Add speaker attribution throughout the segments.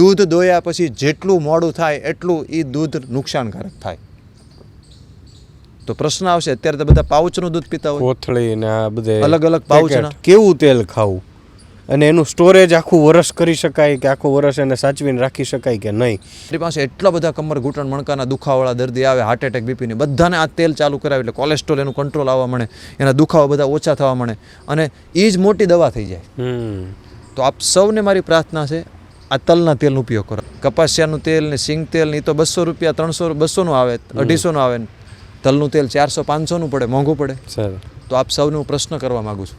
Speaker 1: દૂધ દોયા પછી જેટલું મોડું થાય એટલું એ દૂધ નુકસાનકારક થાય. તો પ્રશ્ન આવશે અત્યારે તો બધા પાઉચનું દૂધ પીતા હોય.
Speaker 2: કોથળી ને આ બધે
Speaker 1: અલગ અલગ પાઉચના.
Speaker 2: કેવું તેલ ખાવું? અને એનું સ્ટોરેજ આખું વરસ કરી શકાય કે આખું વરસ એને સાચવીને રાખી શકાય કે નહીં?
Speaker 1: મારી પાસે એટલા બધા કમર ઘૂંટણ મણકાના દુખાવાળા દર્દી આવે હાર્ટ એટેક બીપીની બધાને આ તેલ ચાલુ કરાવે એટલે કોલેસ્ટ્રોલ એનું કંટ્રોલ આવવા મળે એના દુખાવા બધા ઓછા થવા મળે. અને એ જ મોટી દવા થઈ જાય. તો આપ સૌને મારી પ્રાર્થના છે આ તલના તેલનો ઉપયોગ કરો. કપાસિયાનું તેલ ને સિંગ તેલ ને તો બસો રૂપિયા ત્રણસો બસોનું આવે અઢીસોનું આવે તલનું તેલ ચારસો પાંચસોનું પડે મોંઘું પડે. તો આપ સૌને હું પ્રશ્ન કરવા માગું છું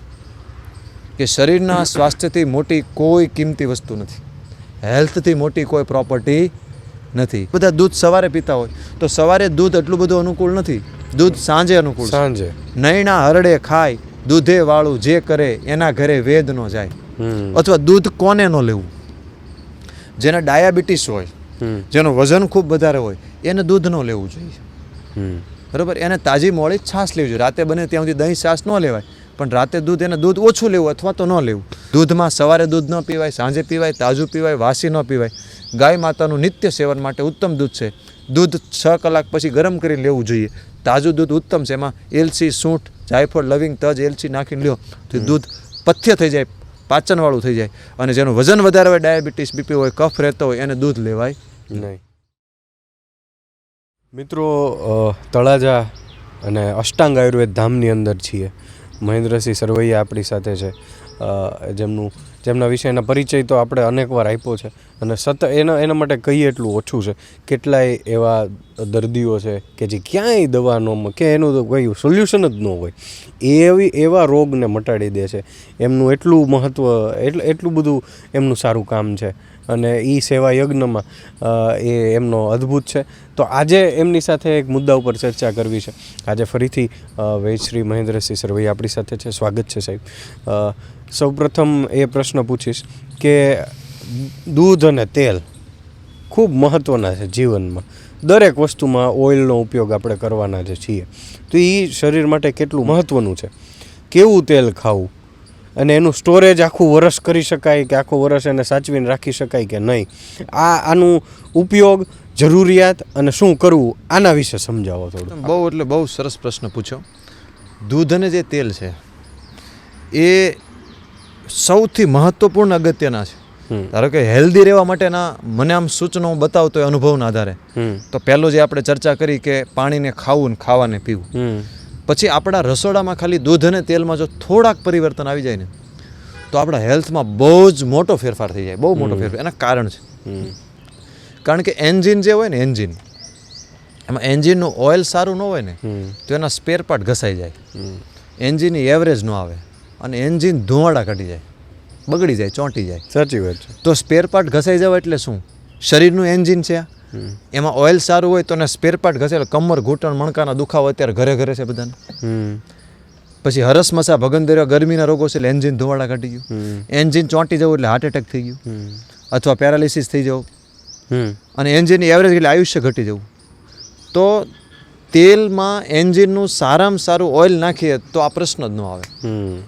Speaker 1: કે શરીરના સ્વાસ્થ્યથી મોટી કોઈ કિંમતી વસ્તુ નથી. હેલ્થથી મોટી કોઈ પ્રોપર્ટી નથી. બધા દૂધ સવારે પીતા હોય તો સવારે દૂધ એટલું બધું અનુકૂળ નથી. દૂધ સાંજે અનુકૂળ
Speaker 2: સાંજે.
Speaker 1: નૈણા હરડે ખાય દૂધે વાળું જે કરે એના ઘરે વેદ ન જાય. અથવા દૂધ કોને ન લેવું? જેને ડાયાબિટીસ હોય જેનું વજન ખૂબ વધારે હોય એને દૂધ ન લેવું જોઈએ. બરાબર? એને તાજી મોળી છાશ લેવી જોઈએ. રાતે બને ત્યાં સુધી દહીં છાશ ન લેવાય પણ રાતે દૂધ એને દૂધ ઓછું લેવું અથવા તો ન લેવું. દૂધમાં સવારે દૂધ ન પીવાય સાંજે પીવાય તાજું પીવાય વાસી ન પીવાય. ગાય માતાનું નિત્ય સેવન માટે ઉત્તમ દૂધ છે. દૂધ છ કલાક પછી ગરમ કરી લેવું જોઈએ. તાજું દૂધ ઉત્તમ છે. એમાં એલચી સૂંઠ જાયફળ લવિંગ તજ એલચી નાખીને લ્યો તો દૂધ પથ્ય થઈ જાય. પાચનવાળું થઈ જાય. અને જેનું વજન વધારે હોય, ડાયાબિટીસ, બીપી હોય, કફ રહેતો હોય, એને દૂધ લેવાય.
Speaker 2: નહીં. મિત્રો તળાજા અને અષ્ટાંગ આયુર્વેદ ધામની અંદર છીએ. મહેન્દ્રસિંહ સરવૈયા આપણી સાથે છે. જેમનું, જેમના વિષયના પરિચય તો આપણે અનેકવાર આપ્યો છે. અને સતત એના એના માટે કહીએ એટલું ઓછું છે? કેટલાય એવા દર્દીઓ છે કે જે ક્યાંય દવા ન કે એનું તો કોઈ સોલ્યુશન જ ન હોય. એવી, એવા રોગને મટાડી દે છે. એમનું એટલું મહત્ત્વ એટલે, એટલું બધું એમનું સારું કામ છે. અને એ સેવા યજ્ઞમાં એ એમનો અદ્ભુત છે. તો આજે એમની સાથે એક મુદ્દા ઉપર ચર્ચા કરવી છે. આજે ફરીથી વૈશ્રી મહેન્દ્રસિંહ સરભાઈ આપણી સાથે છે. સ્વાગત છે સાહેબ. સૌપ્રથમ એ પ્રશ્ન પૂછીશ કે દૂધ અને તેલ ખૂબ મહત્ત્વના છે જીવનમાં. દરેક વસ્તુમાં ઓઇલનો ઉપયોગ આપણે કરવાના જે છીએ. તો એ શરીર માટે કેટલું મહત્ત્વનું છે? કેવું તેલ ખાવું? અને એનું સ્ટોરેજ આખું વરસ કરી શકાય કે આખું વરસ એને સાચવીને રાખી શકાય કે નહીં. આ આનું ઉપયોગ જરૂરિયાત અને શું કરવું આના વિશે સમજાવો થોડું.
Speaker 1: બહુ એટલે બહુ સરસ પ્રશ્ન પૂછો દૂધ અને જે તેલ છે એ સૌથી મહત્વપૂર્ણ અગત્યના છે. ધારો કે હેલ્ધી રહેવા માટેના મને આમ સૂચનો બતાવતો હોય અનુભવના આધારે તો પહેલો જે આપણે ચર્ચા કરી કે પાણીને ખાવું ને ખાવાને પીવું. પછી આપણા રસોડામાં ખાલી દૂધ અને તેલમાં જો થોડાક પરિવર્તન આવી જાય ને તો આપણા હેલ્થમાં બહુ જ મોટો ફેરફાર થઈ જાય બહુ મોટો ફેરફાર એના કારણ છે. કારણ કે એન્જિન જે હોય ને એન્જિન એમાં એન્જિનનું ઓઇલ સારું ન હોય ને તો એના સ્પેર પાર્ટ ઘસાઈ જાય. એન્જિનની એવરેજ ન આવે અને એન્જિન ધુવાડા કાઢી જાય બગડી જાય ચોંટી જાય.
Speaker 2: સાચી વાત છે.
Speaker 1: તો સ્પેર પાર્ટ ઘસાઈ જવા એટલે શું? શરીરનું એન્જિન છે આ. એમાં ઓઇલ સારું હોય તો એને સ્પેરપાર્ટ ઘસે એટલે કમર ઘૂંટણ મણકાના દુખાવો અત્યારે ઘરે ઘરે છે બધાને. પછી હરસ મસા ભગંદર્યો ગરમીના રોગો છે એટલે એન્જિન ધોવાડા કાઢી ગયું. એન્જિન ચોંટી જવું એટલે હાર્ટ એટેક થઈ ગયું. અથવા પેરાલિસિસ થઈ જવું. અને એન્જિનની એવરેજ એટલે આયુષ્ય ઘટી જવું. તો તેલમાં એન્જિનનું સારામાં સારું ઓઇલ નાખીએ તો આ પ્રશ્ન જ ન આવે.
Speaker 2: હમ.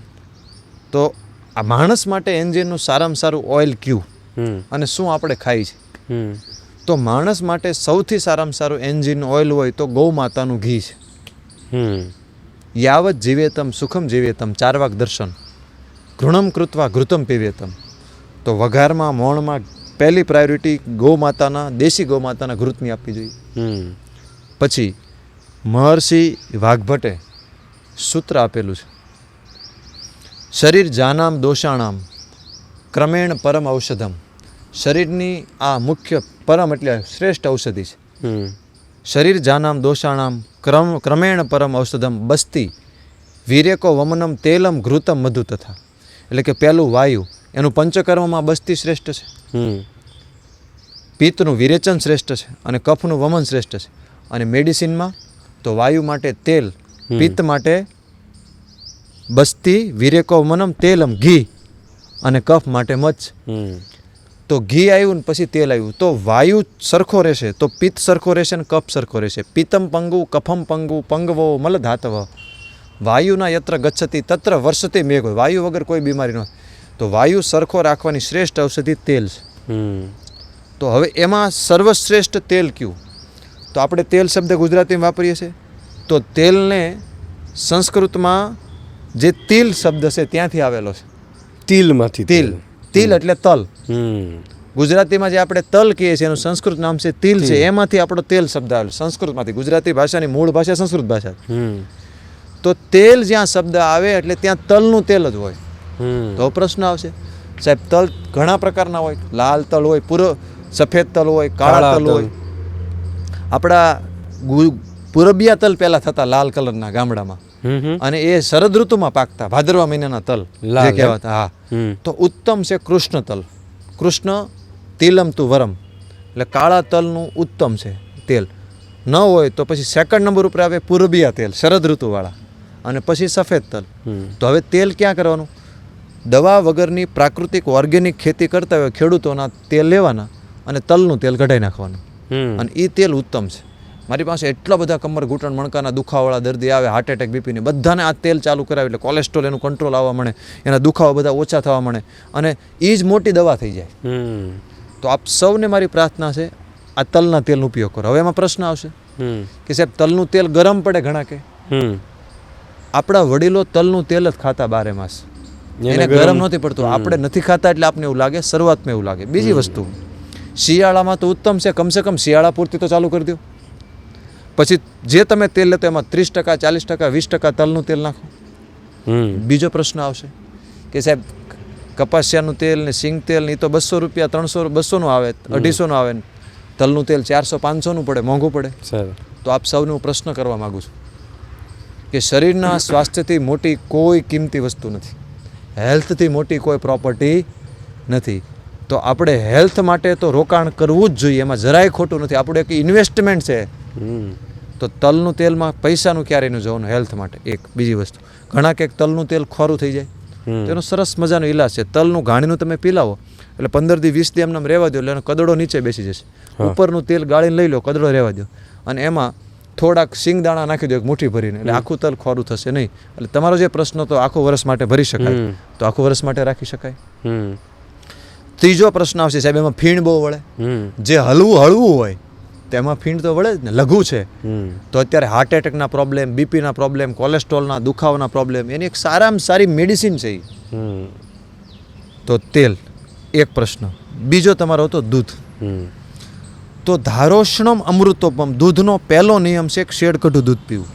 Speaker 1: તો આ માણસ માટે એન્જિનનું સારામાં સારું ઓઇલ ક્યુ? અને શું આપણે ખાઈ છે? તો માણસ માટે સૌથી સારામાં સારું એન્જિન ઓઇલ હોય તો ગૌ માતાનું ઘી છે. યાવત જીવેતમ સુખમ જીવેતમ ચારવાક દર્શન. ઘૃણમ કૃત્વા ઘૃતમ પીવેતમ. તો વઘારમાં મોણમાં પહેલી પ્રાયોરિટી ગૌ માતાના દેશી ગૌ માતાના ઘૃતની આપવી જોઈએ. પછી મહર્ષિ વાઘભટ્ટે સૂત્ર આપેલું છે. શરીર જાનામ દોષાણામ ક્રમેણ પરમ ઔષધમ. શરીરની આ મુખ્ય પરમ એટલે શ્રેષ્ઠ ઔષધિ છે. શરીર જાનામ દોષાણામ ક્રમ ક્રમેણ પરમ ઔષધમ બસ્તી વીરેકો વમનમ તેલમ ઘૃતમ મધુ તથા એટલે કે પહેલું વાયુ એનું પંચકર્મમાં બસ્તી શ્રેષ્ઠ છે. પિત્તનું વિરેચન શ્રેષ્ઠ છે અને કફનું વમન શ્રેષ્ઠ છે. અને મેડિસિનમાં તો વાયુ માટે તેલ પિત્ત માટે બસ્તી વિરેકો વમનમ તેલમ ઘી અને કફ માટે મચ્છ. તો ઘી આવ્યું ને પછી તેલ આવ્યું તો વાયુ સરખો રહેશે તો પિત્ત સરખો રહેશે ને કફ સરખો રહેશે. પિત્તમ પંગુ કફમ પંગુ પંગવો મલ ધાતવ. વાયુના યત્ર ગચ્છતી તત્ર વર્ષતે મેઘ. હોય વાયુ વગર કોઈ બીમારી ન હોય. તો વાયુ સરખો રાખવાની શ્રેષ્ઠ ઔષધિ તેલ છે.
Speaker 2: હમ.
Speaker 1: તો હવે એમાં સર્વશ્રેષ્ઠ તેલ કયું? તો આપણે તેલ શબ્દ ગુજરાતીમાં વાપરીએ છીએ. તો તેલને સંસ્કૃતમાં જે તિલ શબ્દ છે ત્યાંથી આવેલો છે.
Speaker 2: તિલમાંથી
Speaker 1: તિલ. તિલ એટલે તલ. ગુજરાતીમાં જે આપણે તલ કહીએ છીએ એનું સંસ્કૃત નામ છે તિલ છે. એમાંથી આપણો તેલ શબ્દ આવેલો સંસ્કૃતમાંથી. ગુજરાતી ભાષાની મૂળ ભાષા સંસ્કૃત ભાષા તો તેલ જ્યાં શબ્દ આવે એટલે ત્યાં તલનું તેલ જ હોય. તો પ્રશ્ન આવશે. સાહેબ તલ ઘણા પ્રકારના હોય. લાલ તલ હોય પૂરો સફેદ તલ હોય કાળા તલ. હોય. આપણા પૂરબિયા તલ પહેલાં થતા લાલ કલરના ગામડામાં. અને એ શરદ ઋતુમાં પાકતા ભાદરવા મહિનાના તલ જે કહેવાતા હા. તો ઉત્તમ છે કૃષ્ણ તલ. કૃષ્ણ તિલમ તું વરમ. એટલે કાળા તલનું ઉત્તમ છે તેલ. ન હોય તો પછી સેકન્ડ નંબર ઉપર આવે પૂરબિયા તેલ શરદ ઋતુવાળા. અને પછી સફેદ તલ. તો હવે તેલ ક્યાં કરવાનું? દવા વગરની પ્રાકૃતિક ઓર્ગેનિક ખેતી કરતા હોય ખેડૂતોના તેલ લેવાના અને તલનું તેલ કઢાઈ નાખવાનું. અને એ તેલ ઉત્તમ છે. મારી પાસે એટલા બધા કમર ઘૂંટણ મણકાના દુખાવાળા દર્દી આવે હાર્ટ એટેક બીપીની બધાને આ તેલ ચાલુ કરાવે એટલે કોલેસ્ટ્રોલ એનું કંટ્રોલ આવવા મળે એના દુખાવા બધા ઓછા થવા મળે અને એ જ મોટી દવા થઈ જાય. તો આપ સૌને મારી પ્રાર્થના છે આ તલના તેલનો ઉપયોગ કરો. હવે એમાં પ્રશ્ન આવશે કે સાહેબ તલનું તેલ ગરમ પડે ઘણા કે? આપણા વડીલો તલનું તેલ જ ખાતા બારે માસ. એને ગરમ નથી પડતું. આપણે નથી ખાતા એટલે આપને એવું લાગે શરૂઆતમાં એવું લાગે. બીજી વસ્તુ શિયાળામાં તો ઉત્તમ છે. કમસે કમ શિયાળા પૂરતી તો ચાલુ કરી દો પછી જે તમે તેલ લેતો એમાં ત્રીસ ટકા ચાલીસ ટકા વીસ ટકા તલનું તેલ નાખો.
Speaker 2: હમ.
Speaker 1: બીજો પ્રશ્ન આવશે કે સાહેબ કપાસિયાનું તેલ ને સિંગ તેલ ને એ તો બસો રૂપિયા ત્રણસો બસોનું આવે અઢીસોનું આવે ને તલનું તેલ ચારસો પાંચસોનું પડે મોંઘું પડે. તો આપ સૌને હું પ્રશ્ન કરવા માગું છું કે શરીરના સ્વાસ્થ્યથી મોટી કોઈ કિંમતી વસ્તુ નથી. હેલ્થથી મોટી કોઈ પ્રોપર્ટી નથી. તો આપણે હેલ્થ માટે તો રોકાણ કરવું જ જોઈએ એમાં જરાય ખોટું નથી. આપણું એક ઇન્વેસ્ટમેન્ટ છે. તો તલનું તેલમાં પૈસાનું ક્યારેય નહીં જવાનું હેલ્થ માટે એક બીજી વસ્તુ. ઘણા કંઈક તલનું તેલ ખોરું થઈ જાય. તેનો સરસ મજાનો ઈલાજ છે. તલનું ઘાણીનું તમે પીલાવો એટલે પંદર દી વીસ દી એમને રહેવા દો એટલે એનો કદડો નીચે બેસી જશે. ઉપરનું તેલ ગાળીને લઈ લો કદડો રહેવા દો. અને એમાં થોડાક સિંગદાણા નાખી દો એક મુઠ્ઠી ભરીને. એટલે આખું તલ ખોરું થશે નહીં. એટલે તમારો જે પ્રશ્ન તો આખું વર્ષ માટે ભરી શકાય. તો આખું વર્ષ માટે રાખી શકાય.
Speaker 2: હમ.
Speaker 1: ત્રીજો પ્રશ્ન આવશે સાહેબ એમાં ફીણ બહુ વળે. જે હલવું હળવું હોય તેમાં ફીણ તો વળે જ ને લઘુ છે. તો અત્યારે હાર્ટ એટેકના પ્રોબ્લેમ બીપીના પ્રોબ્લેમ કોલેસ્ટ્રોલના દુખાવાના પ્રોબ્લેમ એની એક સારામાં સારી મેડિસિન છે તો તેલ એક પ્રશ્ન. બીજો તમારો હતો દૂધ. તો ધારોષ્ણમ અમૃતોપમ દૂધનો પહેલો નિયમ છે એક શેડ કઢું દૂધ પીવું.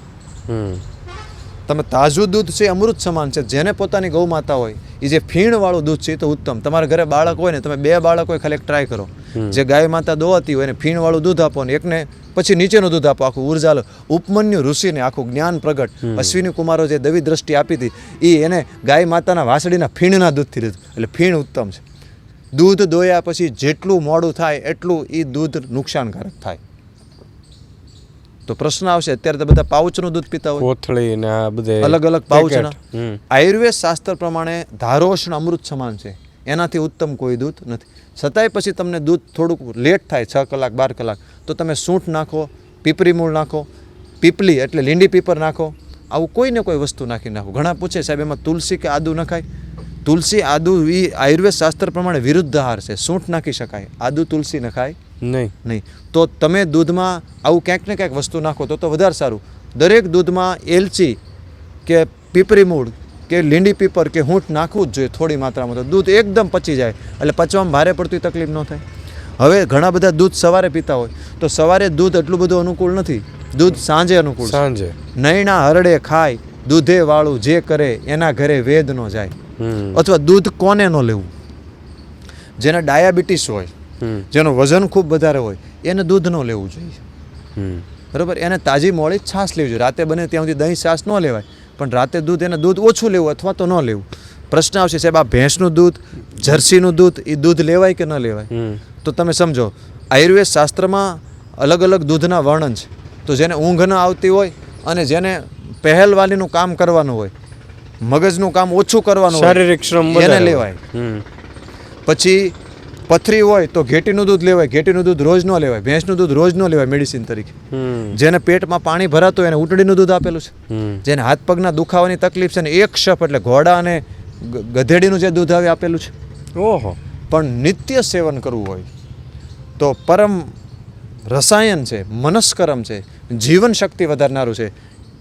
Speaker 1: તમે તાજું દૂધ છે અમૃત સમાન છે જેને પોતાની ગૌ માતા હોય એ જે ફીણવાળું દૂધ છે એ તો ઉત્તમ. તમારા ઘરે બાળક હોય ને તમે બે બાળક હોય ખાલી એક ટ્રાય કરો. જે ગાય માતા દોવાતી હોય એને ફીણવાળું દૂધ આપો ને એકને પછી નીચેનું દૂધ આપો આખું ઊર્જા લો. ઉપમન્યુ ઋષિને આખું જ્ઞાન પ્રગટ. અશ્વિની કુમારો જે દવી દ્રષ્ટિ આપી હતી એ એને ગાય માતાના વાસળીના ફીણના દૂધથી લીધું. એટલે ફીણ ઉત્તમ છે. દૂધ દોયા પછી જેટલું મોડું થાય એટલું એ દૂધ નુકસાનકારક થાય. તો પ્રશ્ન આવશે અત્યારે તો બધા પાઉચનું દૂધ પીતા હોય.
Speaker 2: કોથળી ને બધે
Speaker 1: અલગ અલગ પાઉચના. આયુર્વેદ શાસ્ત્ર પ્રમાણે ધારોષ્ણ અમૃત સમાન છે. એનાથી ઉત્તમ કોઈ દૂધ નથી. છતાંય પછી તમને દૂધ થોડુંક લેટ થાય છ કલાક બાર કલાક તો તમે સૂંઠ નાખો પીપરી મૂળ નાખો પીપલી એટલે લીંડી પીપર નાખો આવું કોઈ ને કોઈ વસ્તુ નાખી નાખો. ઘણા પૂછે સાહેબ એમાં તુલસી કે આદુ નખાય? તુલસી આદુ એ આયુર્વેદ શાસ્ત્ર પ્રમાણે વિરુદ્ધ આહાર છે. સૂંઠ નાખી શકાય. આદુ તુલસી નખાય?
Speaker 2: નહીં.
Speaker 1: નહીં. તો તમે દૂધમાં આવું ક્યાંક ને ક્યાંક વસ્તુ નાખો તો તો વધારે સારું. દરેક દૂધમાં એલચી કે પીપરી મૂળ કે લીંડી પીપર કે હૂંઠ નાખવું જ જોઈએ થોડી માત્રામાં તો દૂધ એકદમ પચી જાય. એટલે પચવામાં ભારે પડતી તકલીફ ન થાય. હવે ઘણા બધા દૂધ સવારે પીતા હોય તો સવારે દૂધ એટલું બધું અનુકૂળ નથી. દૂધ સાંજે અનુકૂળ
Speaker 2: સાંજે.
Speaker 1: નૈણા હરડે ખાય દૂધે વાળું જે કરે એના ઘરે વેદ ન જાય. અથવા દૂધ કોને ન લેવું? જેને ડાયાબિટીસ હોય જેનું વજન ખૂબ વધારે હોય એને દૂધ ન લેવું જોઈએ. બરોબર? એને તાજી મોળી છાશ લેવી જોઈએ. રાતે બને ત્યાં સુધી દહીં છાશ ન લેવાય. પણ રાતે દૂધ એને દૂધ ઓછું લેવું અથવા તો ન લેવું. પ્રશ્ન આવશે સાહેબ આ ભેંસનું દૂધ જર્સીનું દૂધ એ દૂધ લેવાય કે ન લેવાય? તો તમે સમજો આયુર્વેદ શાસ્ત્રમાં અલગ અલગ દૂધના વર્ણન છે. તો જેને ઊંઘ ન આવતી હોય અને જેને પહેલવાલીનું કામ કરવાનું હોય મગજનું કામ ઓછું કરવાનું હોય
Speaker 2: શારીરિક શ્રમ
Speaker 1: એને લેવાય. પછી પથરી હોય તો ઘેટીનું દૂધ લેવાય ઘેટીનું દૂધ રોજ ન લેવાય ભેંસનું દૂધ રોજ ન લેવાય મેડિસિન તરીકે. જેને પેટમાં પાણી ભરાતું હોય એને ઉટડીનું દૂધ આપેલું છે. જેને હાથ પગના દુખાવાની તકલીફ છે ને એક શફ એટલે ઘોડા અને ગધેડીનું જે દૂધ આવે આપેલું છે.
Speaker 2: ઓહો.
Speaker 1: પણ નિત્ય સેવન કરવું હોય તો પરમ રસાયન છે મનસ્કરમ છે જીવન શક્તિ વધારનારું છે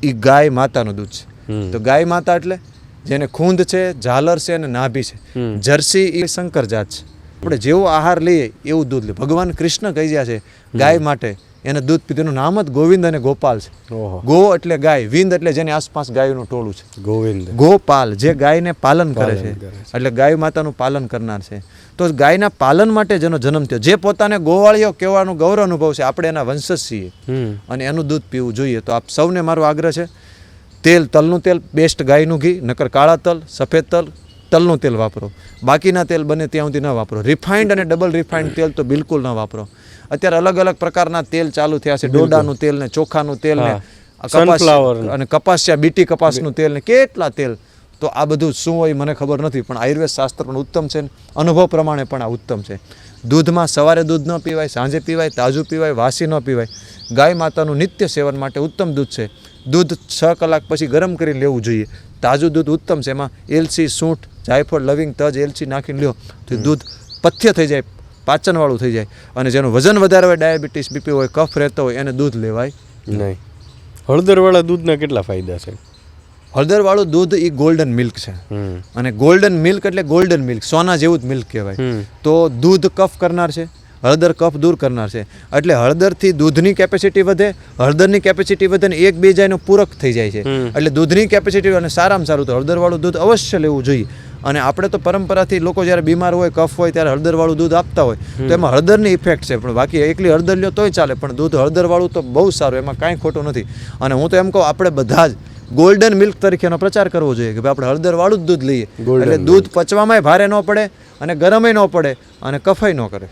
Speaker 1: એ ગાય માતાનું દૂધ છે. તો ગાય માતા એટલે જેને ખૂંદ છે ઝાલર છે અને નાભી છે. જર્સી એ શંકર જાત છે. આપણે જેવો આહાર લઈએ એવું દૂધ લે. ભગવાન કૃષ્ણ કહી ગયા છે ગાય માટે એને દૂધ પીધું. નામ જ ગોવિંદ અને ગોપાલ છે. ગો એટલે ગાય વિંદ એટલે જેની આસપાસ ગાયનું ટોળું છે.
Speaker 2: ગોવિંદ.
Speaker 1: ગોપાલ જે ગાયને પાલન કરે છે. એટલે ગાય માતાનું પાલન કરનાર છે. તો ગાયના પાલન માટે જેનો જન્મ થયો. જે પોતાને ગોવાળીઓ કહેવાનું ગૌરવ અનુભવ છે આપણે એના વંશજ છીએ. અને એનું દૂધ પીવું જોઈએ. તો આપ સૌને મારો આગ્રહ છે તેલ તલનું તેલ બેસ્ટ ગાયનું ઘી નકર કાળા તલ સફેદ તલ તલનું તેલ વાપરો. બાકીના તેલ બને ત્યાં સુધી ન વાપરો. રિફાઇન્ડ અને ડબલ રિફાઇન્ડ તેલ તો બિલકુલ ન વાપરો. અત્યારે અલગ અલગ પ્રકારના તેલ ચાલુ થયા છે. ડોડાનું તેલ ને ચોખાનું તેલ ને. અને કપાસિયા બીટી કપાસનું તેલ ને કેટલા તેલ. તો આ બધું શું હોય મને ખબર નથી પણ આયુર્વેદ શાસ્ત્ર પણ ઉત્તમ છે અનુભવ પ્રમાણે પણ આ ઉત્તમ છે. દૂધમાં સવારે દૂધ ન પીવાય સાંજે પીવાય તાજું પીવાય વાસી ન પીવાય. ગાય માતાનું નિત્ય સેવન માટે ઉત્તમ દૂધ છે. દૂધ છ કલાક પછી ગરમ કરી લેવું જોઈએ. તાજું દૂધ ઉત્તમ છે એમાં એલસી સૂંઠ જાયફળ લવિંગ તજ એલચી નાખીને લ્યો તો દૂધ પથ્ય થઈ જાય પાચનવાળું થઈ જાય. અને જેનું વજન વધારે હોય ડાયાબિટીસ બીપી હોય કફ રહેતો હોય એને દૂધ લેવાય.
Speaker 2: નહીં. હળદરવાળા દૂધના કેટલા ફાયદા છે?
Speaker 1: હળદરવાળું દૂધ એ ગોલ્ડન મિલ્ક છે. અને ગોલ્ડન મિલ્ક એટલે ગોલ્ડન મિલ્ક સોના જેવું જ મિલ્ક કહેવાય. તો દૂધ કફ કરનાર છે હળદર કફ દૂર કરનાર છે. એટલે હળદરથી દૂધની કેપેસિટી વધે હળદરની કેપેસિટી વધે ને એકબીજાનું પૂરક થઈ જાય છે. એટલે દૂધની કેપેસિટી અને સારામાં સારું તો હળદરવાળું દૂધ અવશ્ય લેવું જોઈએ. અને આપણે તો પરંપરાથી લોકો જ્યારે બીમાર હોય કફ હોય ત્યારે હળદરવાળું દૂધ આપતા હોય તો એમાં હળદરની ઇફેક્ટ છે. પણ બાકી એકલી હળદર લ્યો તોય ચાલે પણ દૂધ હળદરવાળું તો બહુ સારું એમાં કાંઈ ખોટું નથી. અને હું તો એમ કહું આપણે બધા જ ગોલ્ડન મિલ્ક તરીકેનો પ્રચાર કરવો જોઈએ કે ભાઈ આપણે હળદરવાળું જ દૂધ લઈએ. એટલે દૂધ પચવામાંય ભારે ન પડે અને ગરમય ન પડે અને કફાય ન કરે.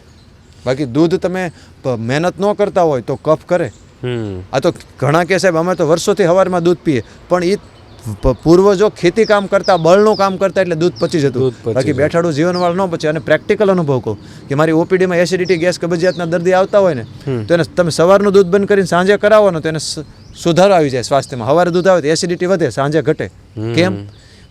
Speaker 1: બાકી દૂધ તમે મહેનત ન કરતા હોય તો કફ કરે. આ તો ઘણા કે સાહેબ અમે તો વર્ષોથી હવારમાં દૂધ પીએ પણ એ પૂર્વજો ખેતી કામ કરતા બળનું કામ કરતા એટલે દૂધ પચી જતું. બાકી બેઠાડું જીવનવાળ ન પચે અને પ્રેક્ટિકલ અનુભવ કહું કે મારી ઓપીડીમાં એસિડિટી ગેસ કબજિયાતના દર્દી આવતા હોય ને તો એને તમે સવારનું દૂધ બંધ કરીને સાંજે કરાવો ને તો એને સુધારો આવી જાય સ્વાસ્થ્યમાં. સવારે દૂધ આવે તો એસિડિટી વધે સાંજે ઘટે. કેમ?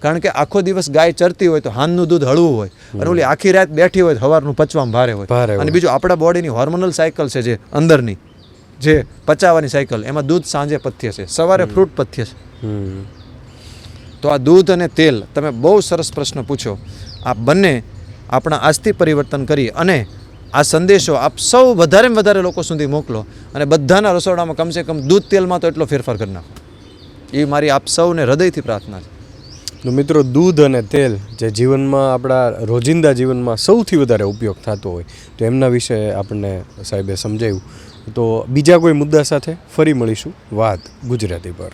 Speaker 1: કારણ કે આખો દિવસ ગાય ચરતી હોય તો હાનનું દૂધ હળવું હોય. અને ઓલી આખી રાત બેઠી હોય તો સવારનું પચવામાં ભારે હોય. અને બીજું આપણા બોડીની હોર્મોનલ સાયકલ છે જે અંદરની જે પચાવવાની સાયકલ એમાં દૂધ સાંજે પથ્ય છે. સવારે ફ્રૂટ પથ્ય છે. તો આ દૂધ અને તેલ તમે બહુ સરસ પ્રશ્ન પૂછો. આ બંને આપણા આજથી પરિવર્તન કરી અને આ સંદેશો આપ સૌ વધારેમાં વધારે લોકો સુધી મોકલો અને બધાના રસોડામાં કમસે કમ દૂધ તેલમાં તો એટલો ફેરફાર કરી નાખો. એ મારી આપ સૌને હૃદયથી પ્રાર્થના છે.
Speaker 2: મિત્રો, દૂધ અને તેલ જે જીવનમાં આપણા રોજિંદા જીવનમાં સૌથી વધારે ઉપયોગ થતો હોય, તો એમના વિશે આપણને સાહેબે સમજાવ્યું તો બીજા કોઈ મુદ્દા સાથે ફરી મળીશું. વાત ગુજરાતી પર.